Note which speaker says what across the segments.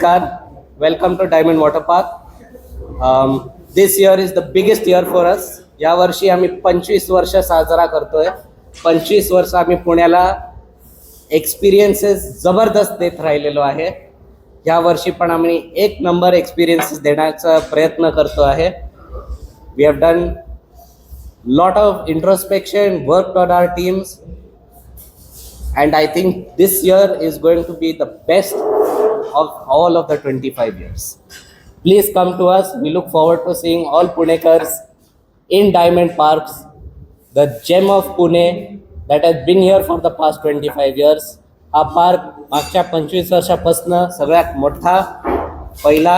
Speaker 1: Namaskar. Welcome to Diamond Water Park. Um, this year is the biggest year for us. या वर्षी आम्ही पंचवीस वर्ष साजरा करतोय पंचवीस वर्ष आम्ही पुण्याला एक्सपिरियन्सेस जबरदस्त देत राहिलेलो आहे या वर्षी पण आम्ही एक नंबर एक्सपिरियन्सेस देण्याचा प्रयत्न करतो आहे we have done lot of introspection work on our teams and I think this year is going to be the best of all of the 25 years. Please come to us. We look forward to seeing all Punekars in Diamond Parks, the gem of Pune that has been here for the past 25 years. हा park मागच्या पंचवीस वर्षापासनं सगळ्यात मोठा पहिला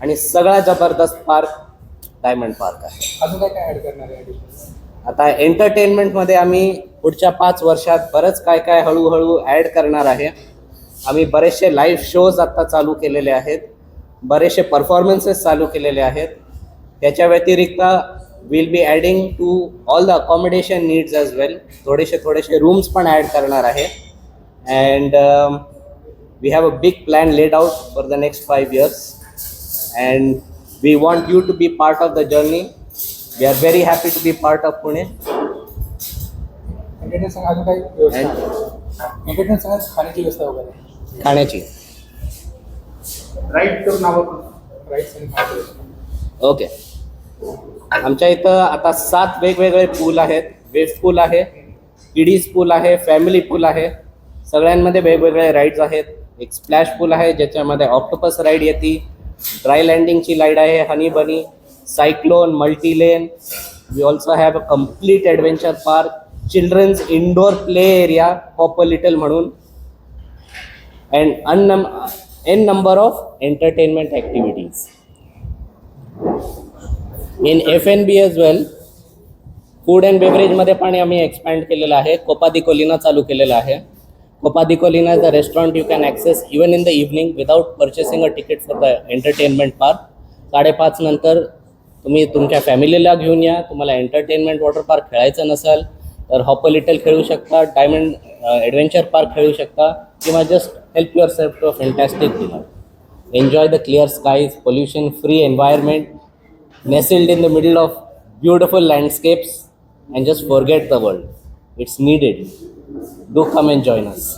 Speaker 1: आणि सगळ्यात जबरदस्त park diamond park आहे
Speaker 2: अजून काय काय ऍड करणार आहे?
Speaker 1: आता एंटरटेनमेंटमध्ये आम्ही पुढच्या पाच वर्षात बरंच काय काय हळूहळू ॲड करणार आहे आम्ही बरेचसे लाईव्ह शोज आत्ता चालू केलेले आहेत. बरेचसे परफॉर्मन्सेस चालू केलेले आहेत. त्याच्या व्यतिरिक्त will be adding to all the accommodation needs as well थोडेसे थोडेसे रूम्स पण ॲड करणार आहे. And we have a big plan laid out for the next five years and we want you to be part of the journey we are very happy to be part
Speaker 2: of Pune अजून काही खाण्याची व्यवस्था वगैरे.
Speaker 1: खाण्याची
Speaker 2: right करून व्यवस्था
Speaker 1: okay. आमच्या इथं आता सात वेगवेगळे पूल आहेत. वेव्ह पूल आहे किडीज पूल आहे फॅमिली पूल आहे. सगळ्यांमध्ये वेगवेगळे राईड्स आहेत. एक स्प्लॅश पूल आहे ज्याच्यामध्ये ऑक्टोपस राईड येते. ड्राय लँडिंगची राईड आहे honey bunny cyclone multi lane we also have a complete adventure park children's indoor play area popper little म्हणून. And unnum- n number of entertainment activities in F N B as well food and बेवरेजमध्ये पण आम्ही expand केलेलं आहे. कोपादी कोलिना चालू केलेलं आहे. Copadi Colina is a restaurant you can access even in the evening without purchasing a ticket for the entertainment park साडेपाच नंतर तुम्ही तुमच्या फॅमिलीला घेऊन या. तुम्हाला एंटरटेनमेंट वॉटर पार्क खेळायचं नसेल तर हॉपर लिटल खेळू शकता. डायमंड ॲडव्हेंचर पार्क खेळू शकता किंवा just help yourself to a fantastic dinner enjoy the clear skies, pollution free environment, nestled in the middle of beautiful landscapes, and just forget the world. It's needed. Do come and join us.